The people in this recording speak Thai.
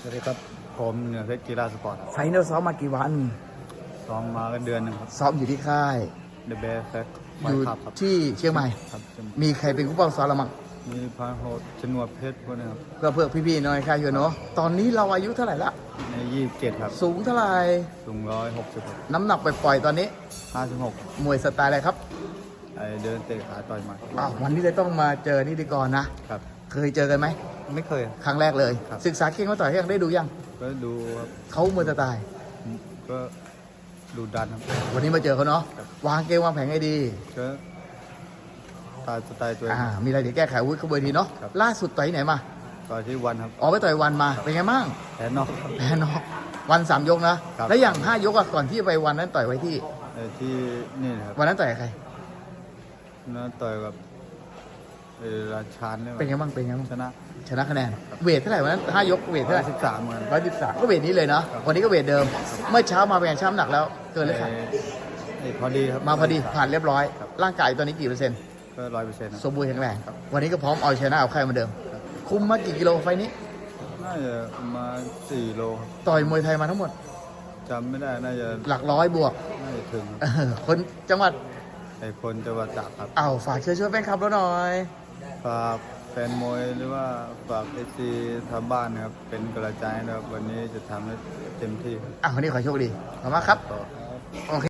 สวัสดีครับ ผมเหนือเพชรกีฬาสปอร์ตครับไฟนอลซ้อมมากี่วัน ซ้อมมากันเดือนหนึ่งครับ ซ้อมอยู่ที่ค่ายเดอะเบสแฟกอยู่ครับครับที่เชียงใหม่ ครับจะมีใครเป็นผู้ป้องซ้อมเรามั่งมีพานโหดชนวดเพชรพวกนี้ครับก็เพื่อพี่ๆน้อยค่ายอยู่เนาะตอนนี้เราอายุเท่าไหร่ละในยี่สิบเจ็ดครับ สูงเท่าไหร่สูงร้อยหกสิบน้ำหนักปล่อยๆตอนนี้ห้าสิบหกมวยสไตล์อะไรครับไอเดินเตะขาต่อยหมัดอ้าววันนี้เลยต้องมาเจอนิติกรนะครับ เคยเจอกันไหม ไม่เคย ครั้งแรกเลย ครับ ศึกษาเก่งมาต่อยยังได้ดูยังก็ดูครับเขามวยสไตล์ก็ดูดันครับ วันนี้มาเจอเขาเนาะครับ วางเกมวางแผนให้ดีก็ตายสไตล์ตัวเอง อ่ามีอะไรเดี๋ยวแก้ไขอาวุ้ยขบวนทีเนาะครับ ล่าสุดต่อยที่ไหนมาต่อยที่วันครับออกไปต่อยวันมาเป็นไงบ้างแพ้นอกครับ แพ้นอกวันสามยกนะ ครับ แล้วอย่างห้ายกอะก่อนที่จะไปวันนั้นต่อยไว้ที่ไอ้ที่นี่นะครับวันนั้นต่อยกับใครนั่นต่อยกับ เออราชานเนี่ยเป็นไงบ้างเป็นไงบ้างชนะชนะคะแนนเวทเท่าไหร่วันนั้นห้ายกเวทเท่าไหร่สิบสามเหมือนร้อยสิบสามก็เวทนี้เลยเนาะวันนี้ก็เวทเดิม เมื่อเช้ามาเป็นไงช้ำหนักแล้วเกินหรือขาดไอ้พอดีครับมาพอดีผ่านเรียบร้อยครับร่างกายตอนนี้กี่เปอร์เซ็นต์ก็ร้อยเปอร์เซ็นต์สมบูรณ์แข็งแรงวันนี้ก็พร้อมเอาชนะเอาใครเหมาเดิม คุมมากี่กิโลไฟล์นี้น่าจะประมาณสี่โลครับต่อยมวยไทยมาทั้งหมดจำไม่ได้น่าจะหลักร้อยบวกน่าจะถึงเออคนจังหวัดไอ้คนจังหวัดตากครับเอาฝากเชิญชวนแฟนคลับเราหน่อย ฝากแฟนมวยหรือว่าฝากเอซีทางบ้านนะครับ เป็นกำลังใจให้นะครับ วันนี้จะทำให้เต็มที่ครับ อะวันนี้ขอโชคดีขอบคุณมากครับต่อโอเค